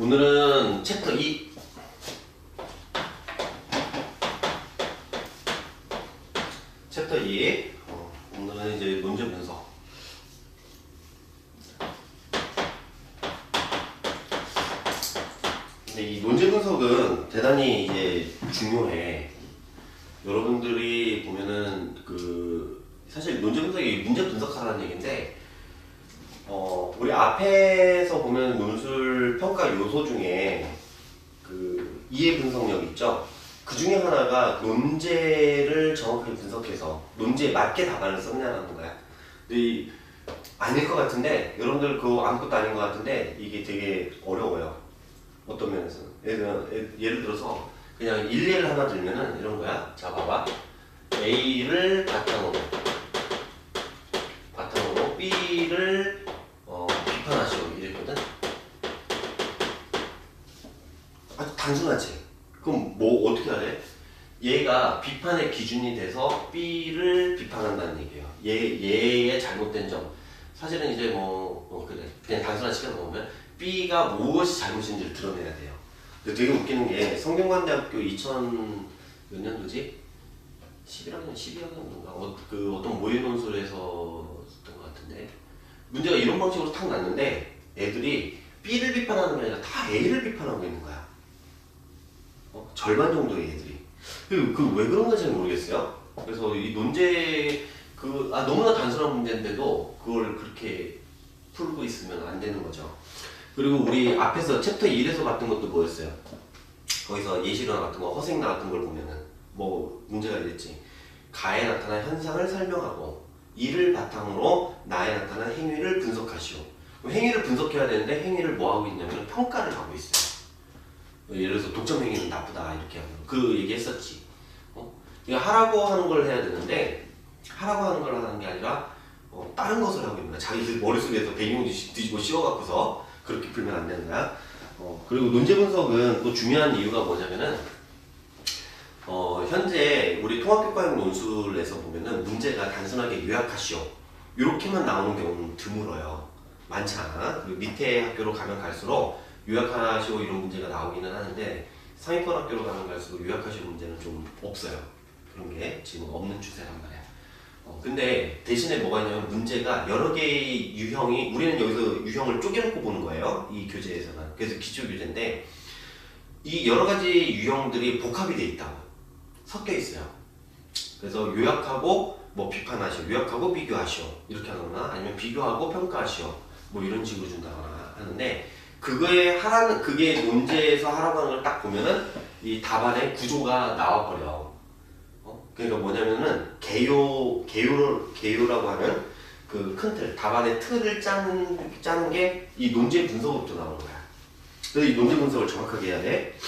오늘은 챕터 2 챕터 2 어, 오늘은 이제 논제 분석. 근데 이 논제 분석은 대단히 이제 중요해. 여러분들이 보면은 그 사실 논제 분석이 문제 분석하라는 얘기인데 어, 우리 앞에서 보면 요소 중에 그 이해 분석력 있죠? 그 중에 하나가 논제를 정확하게 분석해서 논제에 맞게 답안을 썼냐라는 거야. 근데 이, 아닐 것 같은데 여러분들 그거 아무것도 아닌 것 같은데 이게 되게 어려워요. 어떤 면에서는 예를, 예를 들어서 그냥 일례를 하나 들면은 이런 거야. 자 봐봐. A를 바탕으로 B를 어, 비판하시오 이랬거든. 아주 단순하지. 그럼 뭐 어떻게 해야 돼? 얘가 비판의 기준이 돼서 B를 비판한다는 얘기예요. 얘 얘의 잘못된 점. 사실은 이제 뭐 어, 그래 그냥 단순한 시간을 보면 B가 무엇이 잘못인지를 드러내야 돼요. 근데 되게 웃기는 게 성균관대학교 2000몇 년도지? 11학년, 12학년인가? 어, 그 어떤 모의 논술에서 했던 것 같은데 문제가 이런 방식으로 탁 났는데 애들이 B를 비판하는 게 아니라 다 A를 비판하고 있는 거야. 어, 절반 정도의 애들이. 그 왜 그런 건지 잘 모르겠어요. 그래서 이 논제 그 아, 너무나 단순한 문제인데도 그걸 그렇게 풀고 있으면 안 되는 거죠. 그리고 우리 앞에서 챕터 1에서 봤던 것도 뭐였어요? 거기서 예시로 나왔던 거, 허생 나왔던 걸 보면은 뭐 문제가 이랬지. 가에 나타난 현상을 설명하고 이를 바탕으로 나에 나타난 행위를 분석하시오. 행위를 분석해야 되는데 행위를 뭐 하고 있냐면 평가를 하고 있어요. 예를 들어서 독점 행위는 나쁘다 이렇게 거. 그 얘기했었지. 어? 그러니까 하라고 하는 걸 해야 되는데 하라고 하는 걸 하는 게 아니라 어, 다른 것을 하고 있는 거야. 자기 머릿속에서 배경을 뒤집어 씌워갖고서 그렇게 풀면 안 되는 거야. 어, 그리고 논제 분석은 또 중요한 이유가 뭐냐면은 어, 현재 우리 통합교과형 논술에서 보면은 문제가 단순하게 요약하시오. 이렇게만 나오는 경우는 드물어요. 많지 않아. 그리고 밑에 학교로 가면 갈수록 요약하시오 이런 문제가 나오기는 하는데 상위권 학교로 가면 갈수록 요약하시오 문제는 좀 없어요. 그런 게 지금 없는 추세란 말이야. 어, 근데 대신에 뭐가 있냐면 문제가 여러 개의 유형이 우리는 여기서 유형을 쪼개놓고 보는 거예요. 이 교재에서는. 그래서 기초 교재인데 이 여러 가지 유형들이 복합이 돼 있다고 섞여 있어요. 그래서 요약하고 뭐 비판하시오, 요약하고 비교하시오 이렇게 하거나 아니면 비교하고 평가하시오 뭐 이런 식으로 준다거나 하는데 그거에 하라는 그게 문제에서 하라고 하는 걸 딱 보면은 이 답안의 구조가 나와 버려. 어? 그러니까 뭐냐면은 개요 개요를 개요라고 하면 그큰 틀, 답안의 틀을 짜는 짜는 게 이 논제 분석으로부터 나오는 거야. 그래서 이 논제 분석을 정확하게 해야 돼.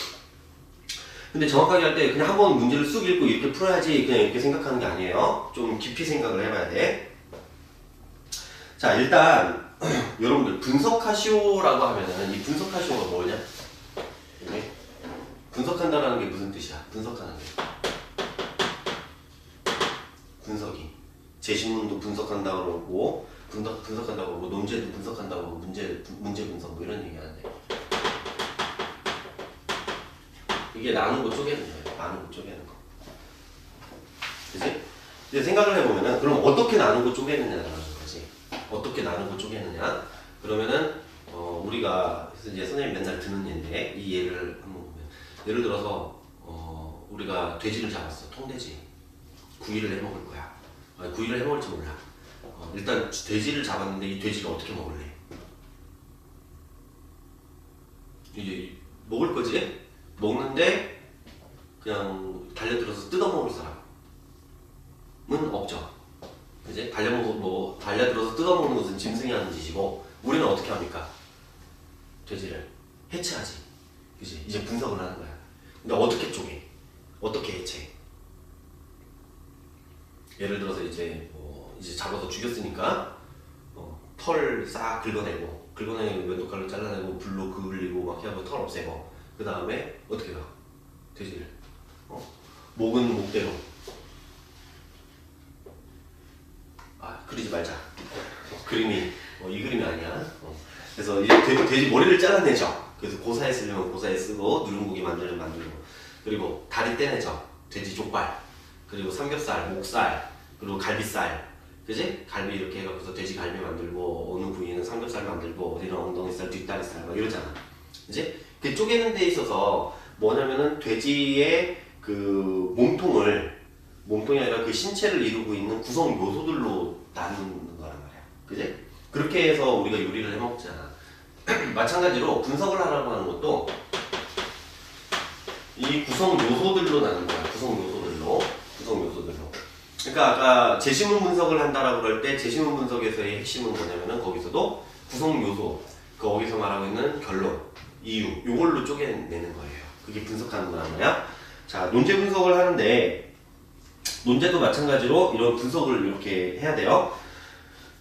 근데 정확하게 할 때 그냥 한 번 문제를 쑥 읽고 이렇게 풀어야지 그냥 이렇게 생각하는 게 아니에요. 좀 깊이 생각을 해봐야 돼. 자, 일단 여러분들 분석하시오라고 하면은 이 분석하시오가 뭐냐? 이게 분석한다라는 게 무슨 뜻이야? 분석하는 게. 분석이. 제신문도 분석한다고 그러고 분석 분석한다고 그러고 논제도 분석한다고 그러고 문제 문제 분석 뭐 이런 얘기 하는데 이게 나누고 쪼개는 거예요. 나누고 쪼개는 거. 그지? 이제 생각을 해보면은 그럼 어떻게 나누고 쪼개느냐라는. 어떻게 나누고 쪼개느냐? 그러면은 어, 우리가 이제 선생님 맨날 드는 예인데 이 예를 한번 보면 예를 들어서 어, 우리가 돼지를 잡았어. 통돼지. 구이를 해 먹을 거야. 아니, 구이를 해 먹을지 몰라. 어, 일단 돼지를 잡았는데 이 돼지를 어떻게 먹을래? 이제 먹을 거지? 먹는데 그냥 달려들어서 뜯어 먹을 사람은 없죠. 이제 달려먹 뭐 달려들어서 뜯어 먹는 것은 짐승이 하는 짓이고 우리는 어떻게 합니까? 돼지를 해체하지. 그지? 이제 분석을 하는 거야. 근데 어떻게 쪼개? 어떻게 해체? 예를 들어서 이제 뭐 이제 잡아서 죽였으니까 어, 털싹 긁어내고 긁어내고 면도칼로 잘라내고 불로 그을리고 막 해하고 털 없애고 그 다음에 어떻게 가? 돼지를 어? 목은 목대로 아 그리지 말자 어, 그림이 어, 이 그림이 아니야 어. 그래서 이제 돼지, 돼지 머리를 잘라내죠 그래서 고사에 쓰려면 고사에 쓰고 누룽고기 만들면 만들고 그리고 다리 떼내죠. 돼지 족발 그리고 삼겹살, 목살 그리고 갈비살 그지? 갈비 이렇게 해갖고서 돼지 갈비 만들고 어느 부위는 삼겹살 만들고 어디는 엉덩이살, 뒷다리살 막 이러잖아. 그지? 그 쪼개는 데 있어서 뭐냐면은 돼지의 그 몸통을 몸통이 아니라 그 신체를 이루고 있는 구성 요소들로 나누는 거란 말이야. 그지? 그렇게 해서 우리가 요리를 해 먹잖아. 마찬가지로 분석을 하라고 하는 것도 이 구성 요소들로 나눈 거야. 구성 요소들로. 구성 요소들로. 그러니까 아까 제시문 분석을 한다라고 그럴 때 제시문 분석에서의 핵심은 뭐냐면은 거기서도 구성 요소, 그 거기서 말하고 있는 결론, 이유, 요걸로 쪼개내는 거예요. 그게 분석하는 거란 말이야. 자, 논제 분석을 하는데 논제도 마찬가지로 이런 분석을 이렇게 해야 돼요.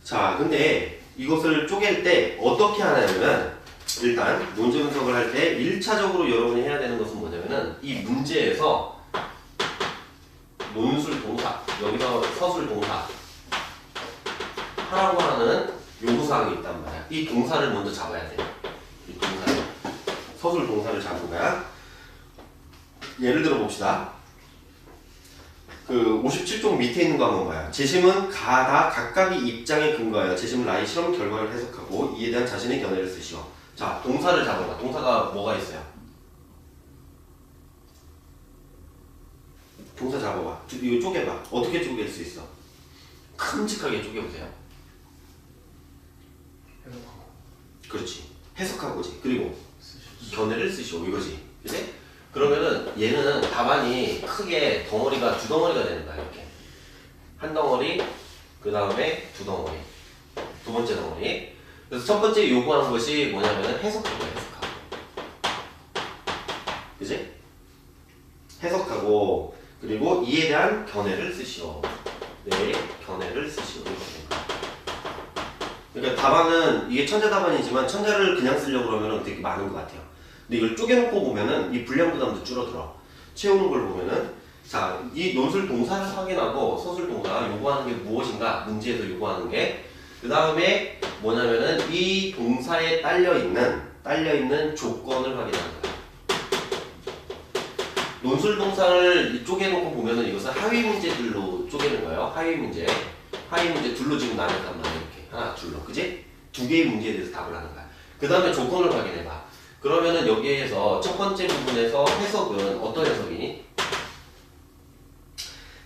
자, 근데 이것을 쪼갤 때 어떻게 하냐면 일단 논제 분석을 할 때 1차적으로 여러분이 해야 되는 것은 뭐냐면은 이 문제에서 논술 동사 여기서 서술 동사 하라고 하는 요구사항이 있단 말이야. 이 동사를 먼저 잡아야 돼. 이 동사를 서술 동사를 잡은 거야. 예를 들어 봅시다. 그 57쪽 밑에 있는 거 한번 봐요. 재심은 가다 각각의 입장에 근거하여 재심 라이 실험 결과를 해석하고 이에 대한 자신의 견해를 쓰시오. 자, 동사를 잡아봐. 동사가 뭐가 있어요? 동사 잡아봐. 두- 이거 쪼개봐. 어떻게 쪼갤 수 있어? 큼직하게 쪼개보세요. 해석하고 그렇지. 해석하고지. 그리고. 견해를 쓰시오. 이거지. 그지? 그러면은 얘는 답안이 크게 덩어리가 두 덩어리가 되는 거야. 이렇게. 한 덩어리, 그 다음에 두 덩어리. 두 번째 덩어리. 그래서 첫 번째 요구하는 것이 뭐냐면은 해석하고 해석하고. 그지? 해석하고 그리고 이에 대한 견해를 쓰시오. 네, 견해를 쓰시오. 그러니까 답안은 이게 천자 답안이지만 천자를 그냥 쓰려고 그러면 되게 많은 것 같아요. 근데 이걸 쪼개놓고 보면은 이 분량 부담도 줄어들어. 채우는 걸 보면은 자, 이 논술 동사를 확인하고 서술 동사 요구하는 게 무엇인가 문제에서 요구하는 게 그 다음에 뭐냐면은 이 동사에 딸려 있는 딸려 있는 조건을 확인하는 거야. 논술 동사를 쪼개놓고 보면은 이것은 하위 문제들로 쪼개는 거예요. 하위 문제, 하위 문제 둘로 지금 나눴단 말이야 이렇게 하나 둘로, 그지? 두 개의 문제에 대해서 답을 하는 거야. 그 다음에 조건을 확인해봐. 그러면은 여기에서 첫 번째 부분에서 해석은 어떤 해석이니?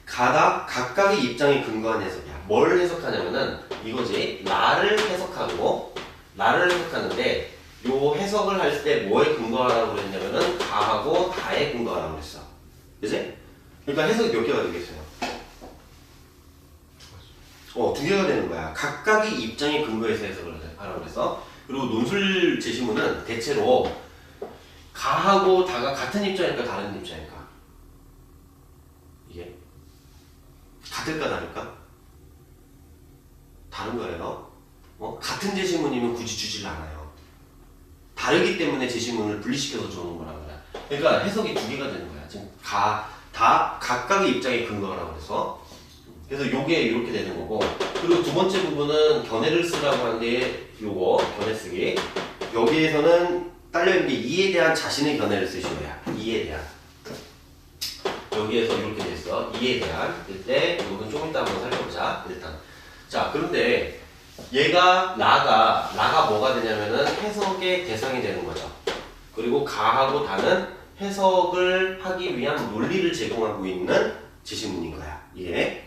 가다 각각의 입장에 근거한 해석이야. 뭘 해석하냐면은 이거지. 나를 해석하고 나를 해석하는데 요 해석을 할 때 뭐에 근거하라고 그랬냐면은 다하고 다에 근거하라고 그랬어. 그지? 그러니까 해석이 몇 개가 되겠어요? 어, 두 개가 되는 거야. 각각의 입장에 근거해서 해석을 하라고 그래서. 그리고 논술 제시문은 대체로 가하고 다가 같은 입장일까 다른 입장일까? 이게 같을까 다를까? 다른 거예요. 어? 같은 제시문이면 굳이 주질 않아요. 다르기 때문에 제시문을 분리시켜서 주는 거란 말이야. 그러니까 해석이 두 개가 되는 거야. 지금 가, 다 각각의 입장에 근거하라고 그래서 그래서 요게 이렇게 되는 거고 그리고 두 번째 부분은 견해를 쓰라고 하는데 요거 견해 쓰기. 여기에서는 딸려있는 게 이에 대한 자신의 견해를 쓰시오야 이에 대한. 여기에서 이렇게 돼 있어. 이에 대한. 그때 이건 조금 이따 한번 살펴보자. 일단 자 그런데 얘가 나가 나가 뭐가 되냐면은 해석의 대상이 되는 거죠. 그리고 가하고 다는 해석을 하기 위한 논리를 제공하고 있는 지시문인 거야. 이게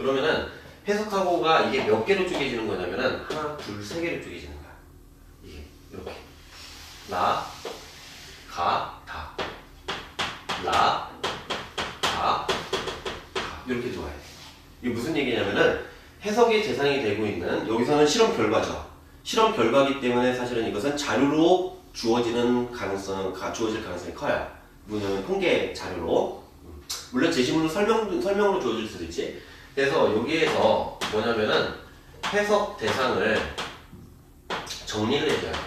그러면은 해석하고가 이게 몇 개로 쪼개지는 거냐면은 하나, 둘, 세 개로 쪼개지는 거야. 이게 이렇게 나, 가, 다, 나, 가, 다 이렇게 좋아해. 이게 무슨 얘기냐면은 해석의 대상이 되고 있는 여기서는 실험 결과죠. 실험 결과기 때문에 사실은 이것은 자료로 주어지는 가능성, 가, 주어질 가능성이 커요. 뭐냐면 통계 자료로. 물론 제시문으로 설명, 설명으로 주어질 수도 있지. 그래서 여기에서 뭐냐면은 해석 대상을 정리를 해줘야 돼.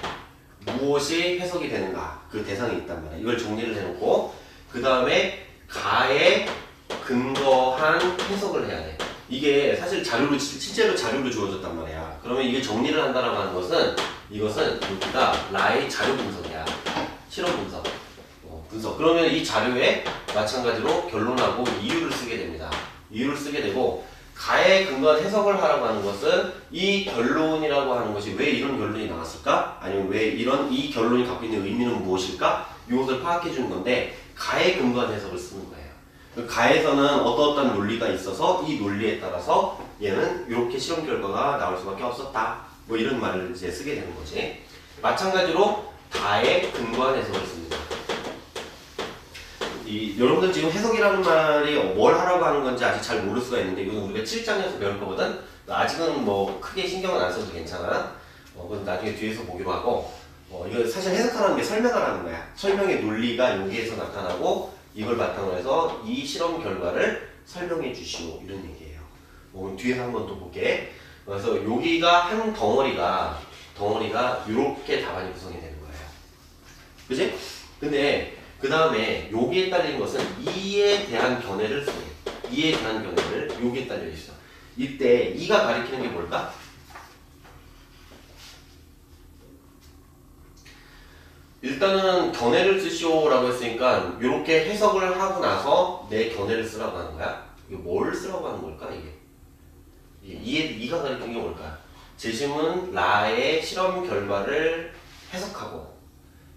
무엇이 해석이 되는가 그 대상이 있단 말이야. 이걸 정리를 해놓고 그 다음에 가에 근거한 해석을 해야 돼. 이게 사실 자료로 실- 실제로 자료로 주어졌단 말이야. 그러면 이게 정리를 한다라고 하는 것은 이것은 여기가 나의 자료 분석이야. 있어. 그러면 이 자료에 마찬가지로 결론하고 이유를 쓰게 됩니다. 이유를 쓰게 되고 가에 근거한 해석을 하라고 하는 것은 이 결론이라고 하는 것이 왜 이런 결론이 나왔을까? 아니면 왜 이런 이 결론이 갖고 있는 의미는 무엇일까? 이것을 파악해 주는 건데 가에 근거한 해석을 쓰는 거예요. 그 가에서는 어떠어떤 논리가 있어서 이 논리에 따라서 얘는 이렇게 실험 결과가 나올 수밖에 없었다. 뭐 이런 말을 이제 쓰게 되는 거지. 마찬가지로 다에 근거한 해석을 씁니다. 이 여러분들 지금 해석이라는 말이 뭘 하라고 하는 건지 아직 잘 모를 수가 있는데 이건 우리가 7장에서 배울 거거든. 아직은 뭐 크게 신경은 안 써도 괜찮아. 어, 그건 나중에 뒤에서 보기로 하고. 어, 이거 사실 해석하라는 게 설명하라는 거야. 설명의 논리가 여기에서 나타나고 이걸 바탕으로 해서 이 실험 결과를 설명해 주시오 이런 얘기예요. 어, 그럼 뒤에서 한번 또 볼게. 그래서 여기가 한 덩어리가 덩어리가 이렇게 답안이 구성이 되는 거예요. 그지? 근데 그 다음에 여기에 딸린 것은 이에 대한 견해를 쓰네. 이에 대한 견해를 여기에 딸려 있어. 이때 이가 가리키는 게 뭘까? 일단은 견해를 쓰시오라고 했으니까 이렇게 해석을 하고 나서 내 견해를 쓰라고 하는 거야. 이게 뭘 쓰라고 하는 걸까 이게? 이에 이가 가리키는 게 뭘까? 재심은 라의 실험 결과를 해석하고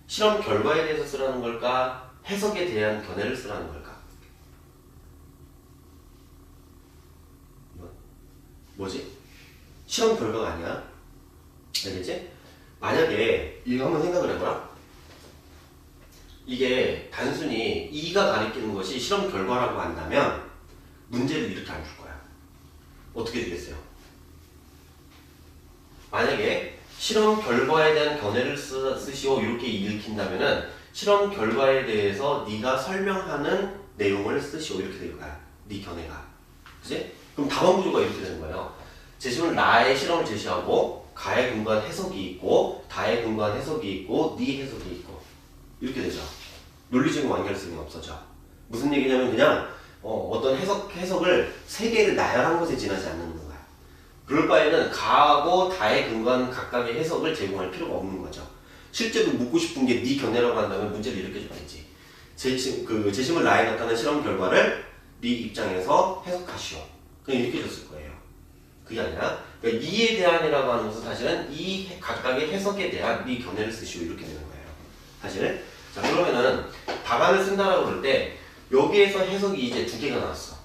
실험 결과에 대해서 쓰라는 걸까? 해석에 대한 견해를 쓰라는 걸까? 뭐지? 실험 결과가 아니야. 알겠지? 만약에 이거 한번 생각을 해봐라. 이게 단순히 이가 가리키는 것이 실험 결과라고 한다면 문제를 이렇게 안 줄 거야. 어떻게 되겠어요? 만약에 실험 결과에 대한 견해를 쓰, 쓰시오 이렇게 읽힌다면은 실험 결과에 대해서 네가 설명하는 내용을 쓰시오 이렇게 될 거야. 네 견해가. 그지? 그럼 답안 구조가 이렇게 되는 거예요. 제시문 라의 실험을 제시하고 가에 근거한 해석이 있고 다에 근거한 해석이 있고 네 해석이 있고 이렇게 되죠. 논리적인 완결성이 없어져. 무슨 얘기냐면 그냥 어, 떤 해석 해석을 세 개를 나열한 것에 지나지 않는 거야. 그럴 바에는 가하고 다에 근거한 각각의 해석을 제공할 필요가 없는 거죠. 실제로 묻고 싶은 게 네 견해라고 한다면 문제를 이렇게 줬겠지. 제심 그 제심을 라에 나타낸 실험 결과를 네 입장에서 해석하시오. 그냥 이렇게 줬을 거예요. 그게 아니라 그러니까 이에 대한이라고 하는 것은 사실은 이 각각의 해석에 대한 네 견해를 쓰시오 이렇게 되는 거예요. 사실 자 그러면은 답안을 쓴다라고 그럴 때 여기에서 해석이 이제 두 개가 나왔어.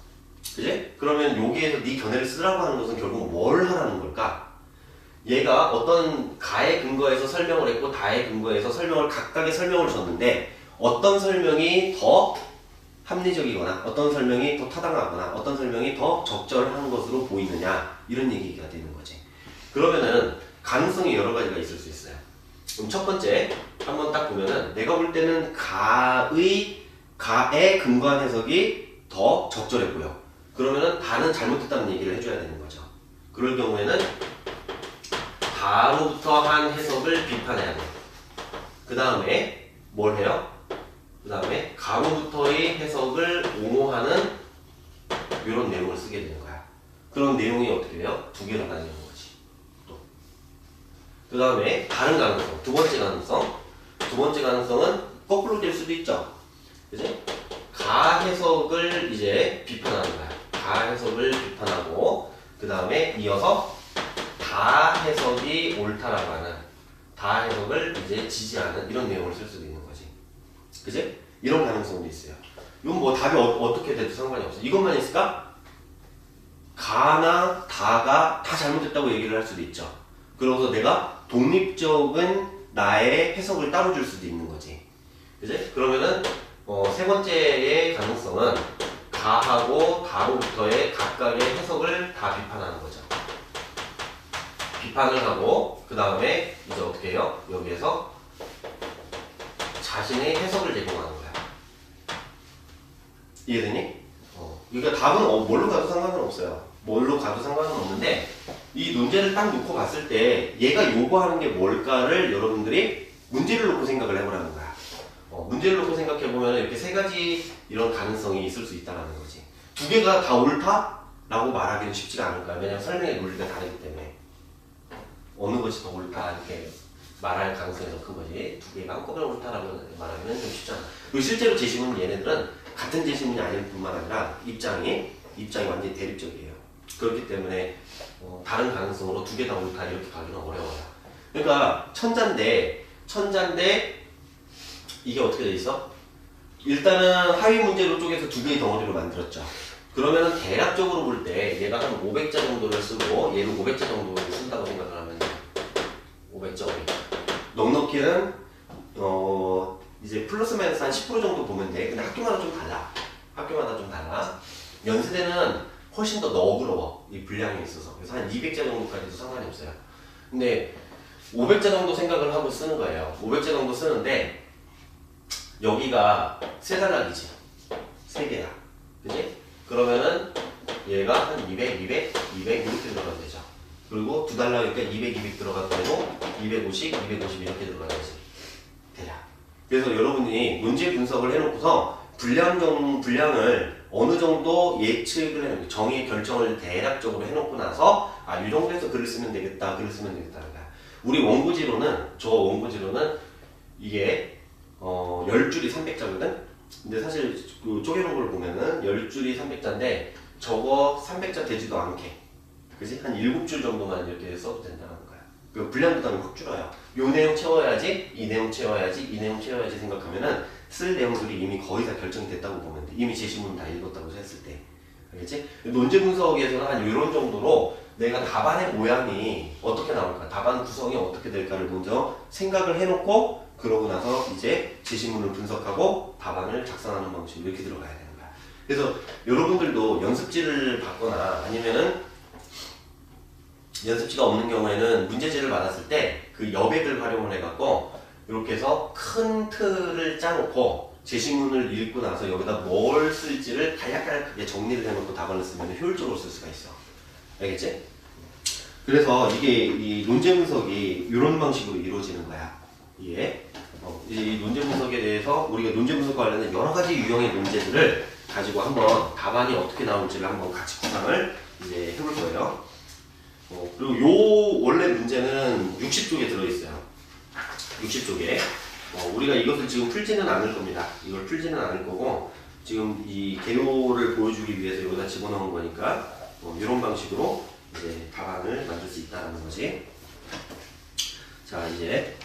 그지? 그러면 여기에서 네 견해를 쓰라고 하는 것은 결국 뭘 하라는 걸까? 얘가 어떤 가의 근거에서 설명을 했고 다의 근거에서 설명을 각각의 설명을 줬는데 어떤 설명이 더 합리적이거나 어떤 설명이 더 타당하거나 어떤 설명이 더 적절한 것으로 보이느냐 이런 얘기가 되는 거지. 그러면은 가능성이 여러 가지가 있을 수 있어요. 그럼 첫 번째 한번 딱 보면은 내가 볼 때는 가의 가에 근거한 해석이 더 보여. 그러면은 다는 잘못됐다는 얘기를 해줘야 되는 거죠. 그럴 경우에는 다로부터 한 해석을 비판해야 돼. 그 다음에 뭘 해요? 그 다음에 가로부터의 해석을 옹호하는 이런 내용을 쓰게 되는 거야. 그런 내용이 어떻게 돼요? 두 개로 나뉘는 거지. 또. 그 다음에 다른 가능성, 두 번째 가능성. 두 번째 가능성은 거꾸로 될 수도 있죠. 그지? 가 해석을 이제 비판하는 거야. 가 해석을 비판하고, 그 다음에 이어서 다 해석이 옳다라고 하는, 다 해석을 이제 지지하는 이런 내용을 쓸 수도 있는 거지. 그지? 이런 가능성도 있어요. 이건 뭐 답이 어, 떻게 돼도 상관이 없어. 이것만 있을까? 가나 다가 다 잘못됐다고 얘기를 할 수도 있죠. 그러고서 내가 독립적인 나의 해석을 따로 줄 수도 있는 거지. 그지? 그러면은 어, 세 번째의 가능성은 가하고 다로부터의 각각의 해석을 다 비판하는 거죠. 비판을 하고 그 다음에 이제 어떻게 해요? 여기에서 자신의 해석을 제공하는 거야. 이해되니? 어. 그러니까 답은 어, 뭘로 가도 상관은 없어요. 뭘로 가도 상관은 없는데 이 문제를 딱 놓고 봤을 때 얘가 요구하는 게 뭘까를 여러분들이 문제를 놓고 생각을 해보라는 거야. 어, 문제를 놓고 생각해 보면 이렇게 세 가지 이런 가능성이 있을 수 있다는 거지. 두 개가 다 옳다라고 말하기는 쉽지가 않을 거야. 왜냐면 설명의 논리가 다르기 때문에 어느 것이 더 옳다 이렇게 말할 가능성이 더 큰 거지. 두 개가 한꺼번에 옳다라고 말하기는 좀 쉽지 않아. 그리고 실제로 제시문 얘네들은 같은 제시문이 아닐 뿐만 아니라 입장이 입장이 완전히 대립적이에요. 그렇기 때문에 어, 다른 가능성으로 두 개 다 옳다 이렇게 가기는 어려워요. 그러니까 천자인데 천자인데 이게 어떻게 돼 있어? 일단은 하위 문제로 쪼개서 두 개의 덩어리로 만들었죠. 그러면은 대략적으로 볼 때 얘가 한 500자 정도를 쓰고 얘를 500자 정도를 쓴다고 생각을 하면 500자 500자 넉넉히는 어 이제 플러스 마이너스 한 10% 정도 보면 돼. 근데 학교마다 좀 달라. 학교마다 좀 달라. 연세대는 훨씬 더 너그러워. 이 분량이 있어서. 그래서 한 200자 정도까지도 상관이 없어요. 근데 500자 정도 생각을 하고 쓰는 거예요. 500자 정도 쓰는데 여기가 세 단락이지. 세 개야. 그지? 그러면은 얘가 한 200, 200, 200 이렇게 들어가면 되죠. 그리고 두 달락이니까 200, 200 들어가도 되고 250, 250 이렇게 들어가야지. 대략. 그래서 여러분이 문제 분석을 해놓고서 분량 정 분량을 어느 정도 예측을 해놓고 정의 결정을 대략적으로 해놓고 나서 아 이 정도에서 글을 쓰면 되겠다, 글을 쓰면 되겠다는 거야. 우리 원고지로는 저 원고지로는 이게 어 10줄이 300자거든. 근데 사실 그 쪼개놓은 걸 보면은 10줄이 300자인데 저거 300자 되지도 않게 그지? 한 7줄 정도만 이렇게 써도 된다는 거야. 그 분량 부담이 확 줄어요. 요 내용 채워야지, 이 내용 채워야지, 이 내용 채워야지 생각하면은 쓸 내용들이 이미 거의 다 결정이 됐다고 보면 돼. 이미 제시문 다 읽었다고 했을 때. 알겠지? 논제 분석에서는 한 이런 정도로 내가 답안의 모양이 어떻게 나올까, 답안 구성이 어떻게 될까를 먼저 생각을 해놓고 그러고 나서 이제 제시문을 분석하고 답안을 작성하는 방식 이렇게 들어가야 되는 거야. 그래서 여러분들도 연습지를 받거나 아니면은 연습지가 없는 경우에는 문제지를 받았을 때 그 여백을 활용을 해갖고 이렇게 해서 큰 틀을 짜놓고 제시문을 읽고 나서 여기다 뭘 쓸지를 간략하게 정리를 해놓고 답안을 쓰면 효율적으로 쓸 수가 있어. 알겠지? 그래서 이게 이 논제 분석이 이런 방식으로 이루어지는 거야. 이게 어, 이 논제 분석에 대해서 우리가 논제 분석 관련된 여러 가지 유형의 문제들을 가지고 한번 답안이 어떻게 나올지를 한번 같이 구상을 이제 해볼 거예요. 어, 그리고 요 원래 문제는 60쪽에 들어있어요. 60쪽에 어, 우리가 이것을 지금 풀지는 않을 겁니다. 이걸 풀지는 않을 거고 지금 이 개요를 보여주기 위해서 여기다 집어넣은 거니까 어, 이런 방식으로 이제 답안을 만들 수 있다는 거지. 자 이제